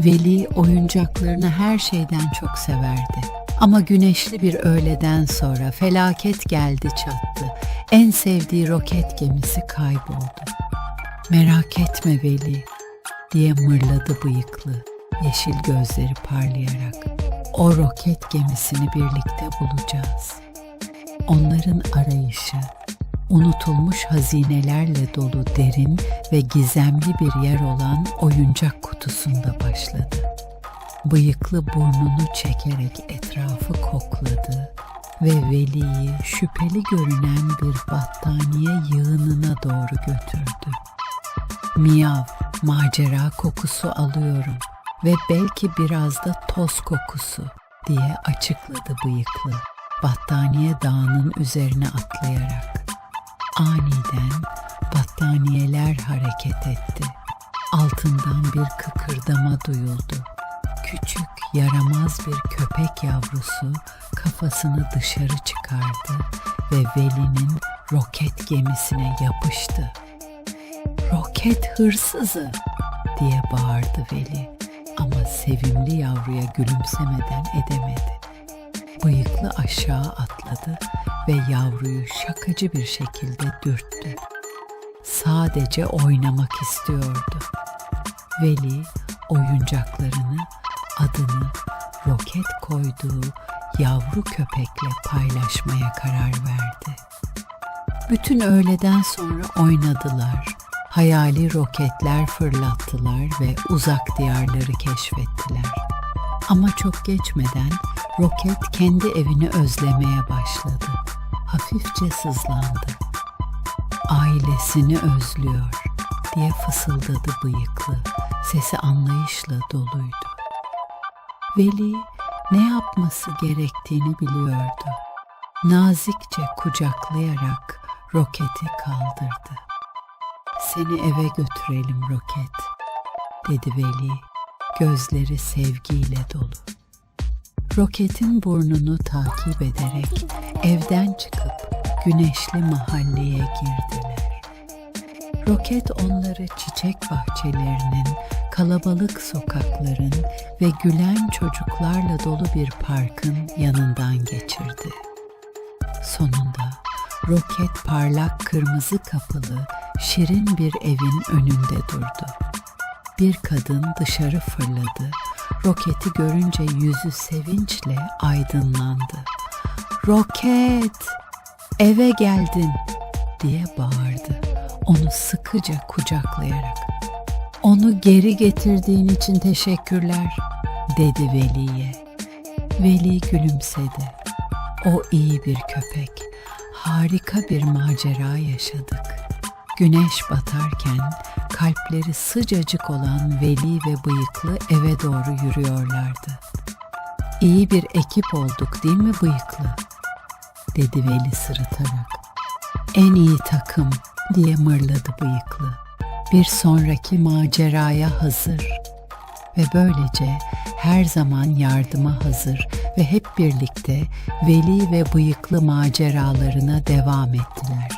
Veli oyuncaklarını her şeyden çok severdi. Ama güneşli bir öğleden sonra felaket geldi çattı. En sevdiği roket gemisi kayboldu. Merak etme Veli diye mırladı bıyıklı, yeşil gözleri parlayarak. O roket gemisini birlikte bulacağız. Onların arayışı unutulmuş hazinelerle dolu derin ve gizemli bir yer olan oyuncak kutusunda başladı. Bıyıklı burnunu çekerek etrafı kokladı ve Veli'yi şüpheli görünen bir battaniye yığınına doğru götürdü. Miyav, macera kokusu alıyorum ve belki biraz da toz kokusu diye açıkladı bıyıklı battaniye dağının üzerine atlayarak. Aniden battaniyeler hareket etti. Altından bir kıkırdama duyuldu. Küçük, yaramaz bir köpek yavrusu kafasını dışarı çıkardı ve Veli'nin roket gemisine yapıştı. Roket hırsızı diye bağırdı Veli ama sevimli yavruya gülümsemeden edemedi. Bıyıklı aşağı atladı ve yavruyu şakacı bir şekilde dürttü. Sadece oynamak istiyordu. Veli oyuncaklarını, adını roket koyduğu yavru köpekle paylaşmaya karar verdi. Bütün öğleden sonra oynadılar. Hayali roketler fırlattılar ve uzak diyarları keşfettiler. Ama çok geçmeden roket kendi evini özlemeye başladı. Hafifçe sızlandı. Ailesini özlüyor diye fısıldadı bıyıklı. Sesi anlayışla doluydu. Veli ne yapması gerektiğini biliyordu. Nazikçe kucaklayarak roketi kaldırdı. Seni eve götürelim roket, dedi Veli, gözleri sevgiyle dolu. Roketin burnunu takip ederek evden çıkıp güneşli mahalleye girdiler. Roket onları çiçek bahçelerinin, kalabalık sokakların ve gülen çocuklarla dolu bir parkın yanından geçirdi. Sonunda roket parlak kırmızı kapılı, şirin bir evin önünde durdu. Bir kadın dışarı fırladı. Roketi görünce yüzü sevinçle aydınlandı. Roket, eve geldin diye bağırdı. Onu sıkıca kucaklayarak. Onu geri getirdiğin için teşekkürler dedi Veli'ye. Veli gülümsedi. O iyi bir köpek. Harika bir macera yaşadık. Güneş batarken kalpleri sıcacık olan Veli ve Bıyıklı eve doğru yürüyorlardı. İyi bir ekip olduk değil mi Bıyıklı? dedi Veli sırıtarak. En iyi takım diye mırladı Bıyıklı. Bir sonraki maceraya hazır. Ve böylece her zaman yardıma hazır ve hep birlikte Veli ve Bıyıklı maceralarına devam ettiler.